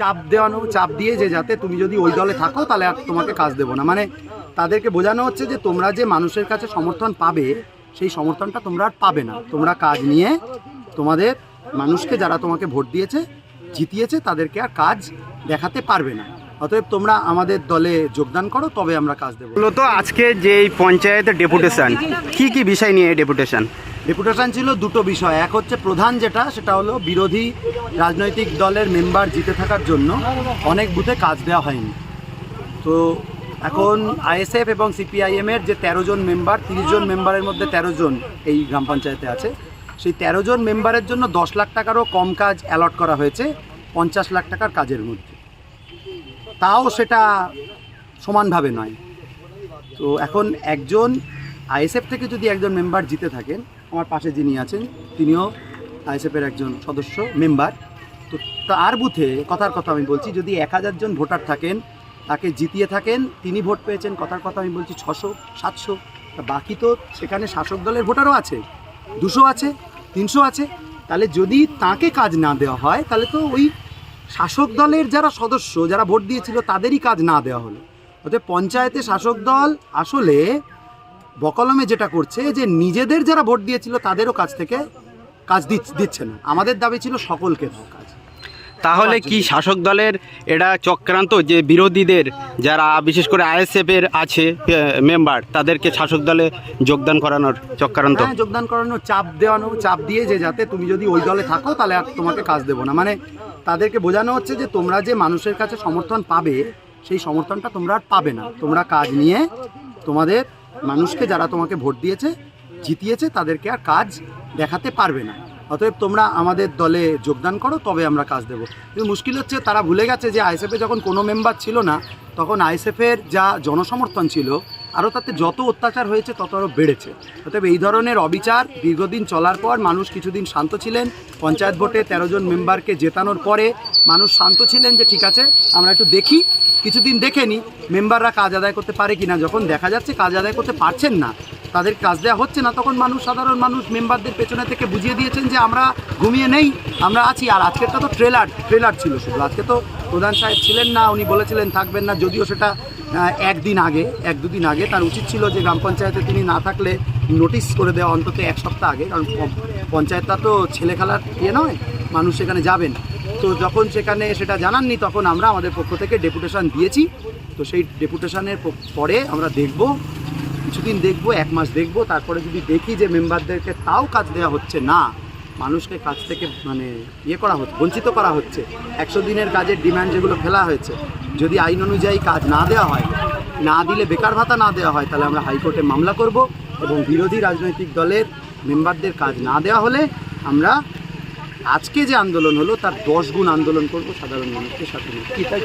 চাপ দেওয়ানো, চাপ দিয়ে যে যাতে তুমি যদি ওই দলে থাকো, তাহলে আর তোমাকে কাজ দেবো না। মানে তাদেরকে বোঝানো হচ্ছে যে তোমরা যে মানুষের কাছে সমর্থন পাবে, সেই সমর্থনটা তোমরা আর পাবে না। তোমরা কাজ নিয়ে তোমাদের মানুষকে যারা তোমাকে ভোট দিয়েছে, জিতিয়েছে, তাদেরকে আর কাজ দেখাতে পারবে না। অতএব তোমরা আমাদের দলে যোগদান করো, তবে আমরা কাজ দেবো। মূলত আজকে যে পঞ্চায়েতের ডেপুটেশন, কি কি বিষয় নিয়ে ডেপুটেশন? ডেপুটেশন ছিল দুটো বিষয়। এক হচ্ছে প্রধান যেটা, সেটা হলো বিরোধী রাজনৈতিক দলের মেম্বার জিতে থাকার জন্য অনেক বুথে কাজ দেওয়া হয়নি। তো এখন আইএসএফ এবং সিপিআইএম এর যে তেরো জন মেম্বার তিরিশ জন মেম্বারের মধ্যে তেরো জন এই গ্রাম পঞ্চায়েতে আছে। সেই তেরো জন মেম্বারের জন্য দশ লাখ টাকারও কম কাজ অ্যালট করা হয়েছে পঞ্চাশ লাখ টাকার কাজের মধ্যে। তাও সেটা সমানভাবে নয়। তো এখন একজন আইএসএফ থেকে যদি একজন মেম্বার জিতে থাকেন আমার পাশে যিনি আছেন, তিনিও আইএসএফের একজন সদস্য, মেম্বার। তো তার বুথে কথার কথা আমি বলছি, যদি এক হাজার জন ভোটার থাকেন, তাকে জিতিয়ে থাকেন, তিনি ভোট পেয়েছেন, কথার কথা আমি বলছি ছশো, সাতশো বাকি তো সেখানে শাসক দলের ভোটারও আছে, দুশো আছে, তিনশো আছে। তাহলে যদি তাকে কাজ না দেওয়া হয়, তাহলে তো ওই শাসক দলের যারা সদস্য, যারা ভোট দিয়েছিল, তাদেরই কাজ না দেওয়া হলো। অতএব পঞ্চায়েতে শাসক দল আসলে বকলমে যেটা করছে যে নিজেদের যারা ভোট দিয়েছিল তাদেরও কাছ থেকে কাজ দিচ্ছে না। আমাদের দাবি ছিল সকলকে কাজ। তাহলে কি শাসক দলের এটা চক্রান্ত যে বিরোধীদের যারা বিশেষ করে আইএসএফ এর আছে মেম্বার তাদেরকে শাসক দলে যোগদান করানোর চক্রান্ত? হ্যাঁ যোগদান করানো চাপ দেওয়ানো চাপ দিয়ে যে যাতে তুমি যদি ওই দলে থাকো তাহলে আর তোমাকে কাজ দেবো না। মানে তাদেরকে বোঝানো হচ্ছে যে তোমরা যে মানুষের কাছে সমর্থন পাবে সেই সমর্থনটা তোমরা আর পাবে না। তোমরা কাজ নিয়ে তোমাদের মানুষকে যারা তোমাকে ভোট দিয়েছে, জিতিয়েছে, তাদেরকে আর কাজ দেখাতে পারবে না। অতএব তোমরা আমাদের দলে যোগদান করো, তবে আমরা কাজ দেবো। কিন্তু মুশকিল হচ্ছে, তারা ভুলে গেছে যে আইএসএফে যখন কোনো মেম্বার ছিল না, তখন আইএসএফের যা জনসমর্থন ছিল, আরও তাতে যত অত্যাচার হয়েছে, তত আরও বেড়েছে। অতএব এই ধরনের অবিচার দীর্ঘদিন চলার পর মানুষ কিছুদিন শান্ত ছিলেন। পঞ্চায়েত ভোটে তেরো জন মেম্বারকে জেতানোর পরে মানুষ শান্ত ছিলেন যে, ঠিক আছে, আমরা একটু দেখি কিছুদিন দেখে নিই মেম্বাররা কাজ আদায় করতে পারে কিনা, যখন দেখা যাচ্ছে কাজ আদায় করতে পারছেন না, তাদের কাজ দেওয়া হচ্ছে না, তখন মানুষ, সাধারণ মানুষ মেম্বারদের পেছনে থেকে বুঝিয়ে দিয়েছেন যে আমরা ঘুমিয়ে নেই, আমরা আছি। আর আজকেরটা তো ট্রেলার ট্রেলার ছিল শুধু। আজকে তো প্রধান সাহেব ছিলেন না, উনি বলেছিলেন থাকবেন না, যদিও সেটা একদিন আগে, এক দুদিন আগে। তার উচিত ছিল যে গ্রাম পঞ্চায়েতে তিনি না থাকলে নোটিশ করে দেওয়া অন্তত এক সপ্তাহ আগে, কারণ পঞ্চায়েতটা তো ছেলে খেলার ইয়ে নয়, মানুষ সেখানে যাবেন। তো যখন সেখানে সেটা জানাননি, তখন আমরা আমাদের পক্ষ থেকে ডেপুটেশন দিয়েছি। তো সেই ডেপুটেশনের পরে আমরা দেখব, কিছুদিন দেখব, এক মাস দেখব, তারপরে যদি দেখি যে মেম্বারদেরকে তাও কাজ দেওয়া হচ্ছে না, মানুষকে কাজ থেকে মানে ইয়ে করা হচ্ছে, বঞ্চিত করা হচ্ছে, একশো দিনের কাজের ডিমান্ড যেগুলো ফেলা হয়েছে, যদি আইন অনুযায়ী কাজ না দেওয়া হয়, না দিলে বেকার ভাতা না দেওয়া হয়, তাহলে আমরা হাইকোর্টে মামলা করব এবং বিরোধী রাজনৈতিক দলের মেম্বারদের কাজ না দেওয়া হলে আমরা আজকে যে আন্দোলন হলো তার দশ গুণ আন্দোলন করব সাধারণ মানুষকে সাথে তাই?